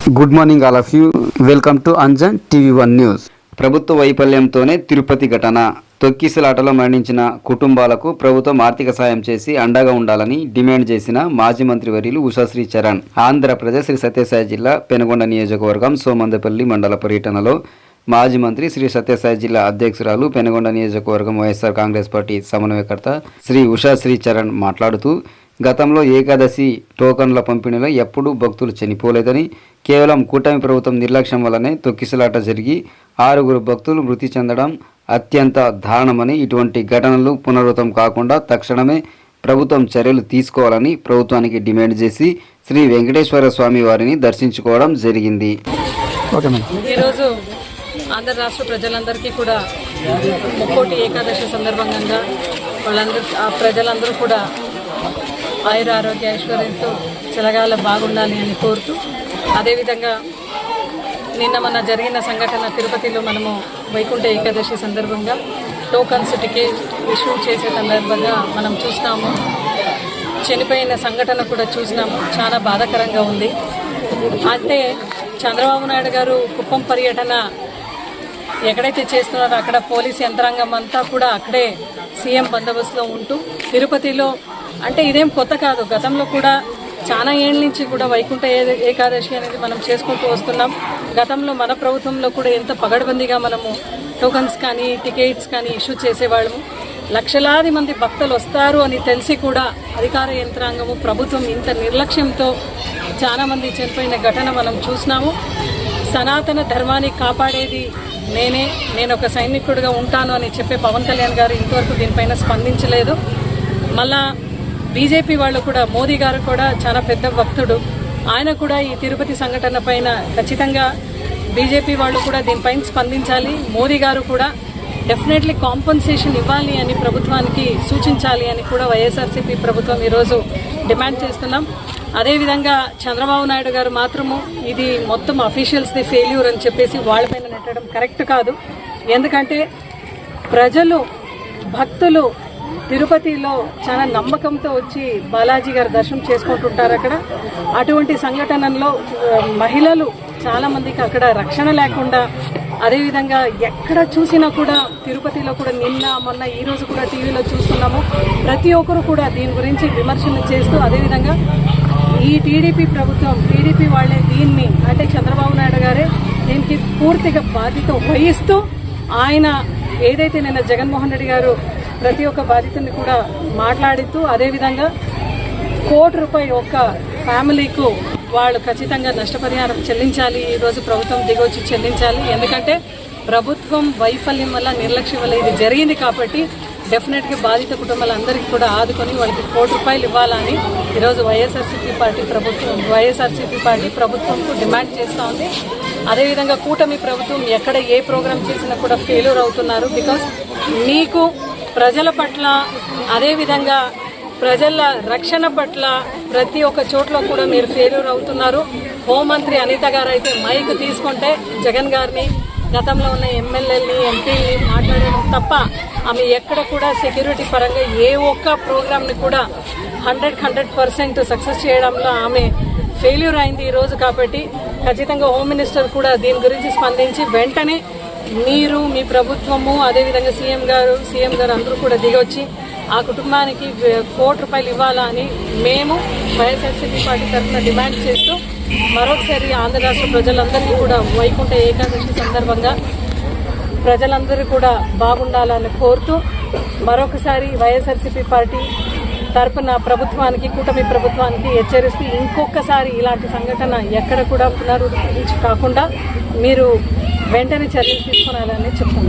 Good morning all of you welcome to Anjan TV one news ప్రభుత్వ వైఫల్యంతోనే తిరుపతి ఘటన. తొక్కిసలాటలో మరణించిన కుటుంబాలకు ప్రభుత్వం ఆర్థిక సాయం చేసి అండగా ఉండాలని డిమాండ్ చేసిన మాజీ మంత్రి వర్యులు ఉషాశ్రీ చరణ్. ఆంధ్రప్రదేశ్ శ్రీ సత్యసాయి జిల్లా పెనుగొండ నియోజకవర్గం సోమందపల్లి మండల పర్యటనలో మాజీ మంత్రి శ్రీ సత్యసాయి జిల్లా అధ్యక్షురాలు పెనుగొండ నియోజకవర్గం వైఎస్ఆర్ కాంగ్రెస్ పార్టీ సమన్వయకర్త శ్రీ ఉషాశ్రీ చరణ్ మాట్లాడుతూ గతంలో ఏకాదశి టోకన్ల పంపిణీలో ఎప్పుడూ భక్తులు చనిపోలేదని కేవలం కూటమి ప్రభుత్వం నిర్లక్ష్యం వల్లనే తొక్కిసలాట జరిగి ఆరుగురు భక్తులు మృతి చెందడం అత్యంత దారుణమని ఇటువంటి ఘటనలు పునరావృతం కాకుండా తక్షణమే ప్రభుత్వం చర్యలు తీసుకోవాలని ప్రభుత్వానికి డిమాండ్ చేసి శ్రీ వెంకటేశ్వర స్వామి వారిని దర్శించుకోవడం జరిగింది. ఈరోజు ఆంధ్ర రాష్ట్ర ప్రజలందరికీ కూడా ముక్కోటి ఏకాదశి సందర్భంగా వాళ్ళందరూ ఆ ప్రజలందరూ కూడా ఆయుర ఆరోగ్య ఐశ్వర్యంతో చిలగాల బాగుండాలి అని కోరుతూ అదేవిధంగా నిన్న మన జరిగిన సంఘటన తిరుపతిలో మనము వైకుంఠ ఏకాదశి సందర్భంగా టోకన్స్ టికెట్ ఇష్యూ చేసే సందర్భంగా మనం చూస్తాము. చనిపోయిన సంఘటన కూడా చూసినాము. చాలా బాధాకరంగా ఉంది. అంటే చంద్రబాబు నాయుడు గారు కుప్పం పర్యటన ఎక్కడైతే చేస్తున్నారో అక్కడ పోలీస్ యంత్రాంగం అంతా కూడా అక్కడే సీఎం బందోబస్తులో ఉంటూ తిరుపతిలో అంటే ఇదేం కొత్త కాదు. గతంలో కూడా చాలా ఏళ్ళ నుంచి కూడా వైకుంఠ ఏకాదశి అనేది మనం చేసుకుంటూ వస్తున్నాం. గతంలో మన ప్రభుత్వంలో కూడా ఎంత పగడబందీగా మనము టోకన్స్ కానీ టికెట్స్ కానీ ఇష్యూ చేసేవాళ్ళము. లక్షలాది మంది భక్తులు వస్తారు అని తెలిసి కూడా అధికార యంత్రాంగము ప్రభుత్వం ఇంత నిర్లక్ష్యంతో చాలామంది చనిపోయిన ఘటన మనం చూసినాము. సనాతన ధర్మాన్ని కాపాడేది నేనే. నేను ఒక సైనికుడిగా ఉంటాను అని చెప్పే పవన్ కళ్యాణ్ గారు ఇంతవరకు దీనిపైన స్పందించలేదు. మళ్ళా బీజేపీ వాళ్ళు కూడా మోదీ గారు కూడా చాలా పెద్ద భక్తుడు. ఆయన కూడా ఈ తిరుపతి సంఘటన పైన ఖచ్చితంగా బీజేపీ వాళ్ళు కూడా దీనిపైన స్పందించాలి. మోదీ గారు కూడా డెఫినెట్లీ కాంపన్సేషన్ ఇవ్వాలి అని ప్రభుత్వానికి సూచించాలి అని కూడా వైఎస్ఆర్సీపీ ప్రభుత్వం ఈరోజు డిమాండ్ చేస్తున్నాం. అదేవిధంగా చంద్రబాబు నాయుడు గారు మాత్రము ఇది మొత్తం అఫీషియల్స్ది ఫెయిల్యూర్ అని చెప్పేసి వాళ్ళపైన నెట్టడం కరెక్ట్ కాదు. ఎందుకంటే ప్రజలు భక్తులు తిరుపతిలో చాలా నమ్మకంతో వచ్చి బాలాజీ గారు దర్శనం చేసుకుంటుంటారు అక్కడ. అటువంటి సంఘటనల్లో మహిళలు చాలామందికి అక్కడ రక్షణ లేకుండా అదేవిధంగా ఎక్కడ చూసినా కూడా తిరుపతిలో కూడా నిన్న మొన్న ఈ రోజు కూడా టీవీలో చూస్తున్నాము. ప్రతి ఒక్కరు కూడా దీని గురించి విమర్శలు చేస్తూ అదేవిధంగా ఈ టీడీపీ ప్రభుత్వం టీడీపీ వాళ్ళే దీన్ని అంటే చంద్రబాబు నాయుడు గారే దీనికి పూర్తిగా బాధ్యత వహిస్తూ ఆయన ఏదైతే నిన్న జగన్మోహన్ రెడ్డి గారు ప్రతి ఒక్క బాధితుని కూడా మాట్లాడుతూ అదేవిధంగా కోటి రూపాయి ఒక్క ఫ్యామిలీకు వాళ్ళు ఖచ్చితంగా నష్టపరిహారం చెల్లించాలి ఈరోజు ప్రభుత్వం దిగొచ్చి చెల్లించాలి. ఎందుకంటే ప్రభుత్వం వైఫల్యం వల్ల నిర్లక్ష్యం వల్ల ఇది జరిగింది కాబట్టి డెఫినెట్గా బాధిత కుటుంబాలందరికీ కూడా ఆదుకొని వాళ్ళకి కోటి రూపాయలు ఇవ్వాలని ఈరోజు వైఎస్ఆర్సీపీ పార్టీ ప్రభుత్వం వైఎస్ఆర్సీపీ పార్టీ ప్రభుత్వంకు డిమాండ్ చేస్తూ ఉంది. అదేవిధంగా కూటమి ప్రభుత్వం ఎక్కడ ఏ ప్రోగ్రామ్ చేసినా కూడా ఫెయిల్యూర్ అవుతున్నారు. బికాస్ మీకు ప్రజల పట్ల అదేవిధంగా ప్రజల రక్షణ పట్ల ప్రతి ఒక్క చోట్ల కూడా మీరు ఫెయిల్యూర్ అవుతున్నారు. హోంమంత్రి అనిత గారు అయితే మైక్ తీసుకుంటే జగన్ గారిని గతంలో ఉన్న ఎమ్మెల్యేలని ఎంపీని మాట్లాడడం తప్ప ఆమె ఎక్కడ కూడా సెక్యూరిటీ పరంగా ఏ ఒక్క ప్రోగ్రామ్ని కూడా హండ్రెడ్ హండ్రెడ్ పర్సెంట్ సక్సెస్ చేయడంలో ఆమె ఫెయిల్యూర్ అయింది ఈరోజు కాబట్టి ఖచ్చితంగా హోమ్ మినిస్టర్ కూడా దీని గురించి స్పందించి వెంటనే మీరు మీ ప్రభుత్వము అదేవిధంగా సీఎం గారు సీఎం గారు అందరూ కూడా దిగొచ్చి ఆ కుటుంబానికి కోటి రూపాయలు ఇవ్వాలా అని మేము వైఎస్ఆర్సీపీ పార్టీ తరఫున డిమాండ్ చేస్తూ మరొకసారి ఆంధ్ర రాష్ట్ర ప్రజలందరికీ కూడా వైకుంఠ ఏకాదశి సందర్భంగా ప్రజలందరూ కూడా బాగుండాలని కోరుతూ మరొకసారి వైఎస్ఆర్సీపీ పార్టీ తరపున ప్రభుత్వానికి కూటమి ప్రభుత్వానికి హెచ్చరిస్తూ ఇంకొకసారి ఇలాంటి సంఘటన ఎక్కడ కూడా పునరుద్ధరించి కాకుండా మీరు వెంటనే చర్యలు తీసుకోవాలని చెప్తున్నాను.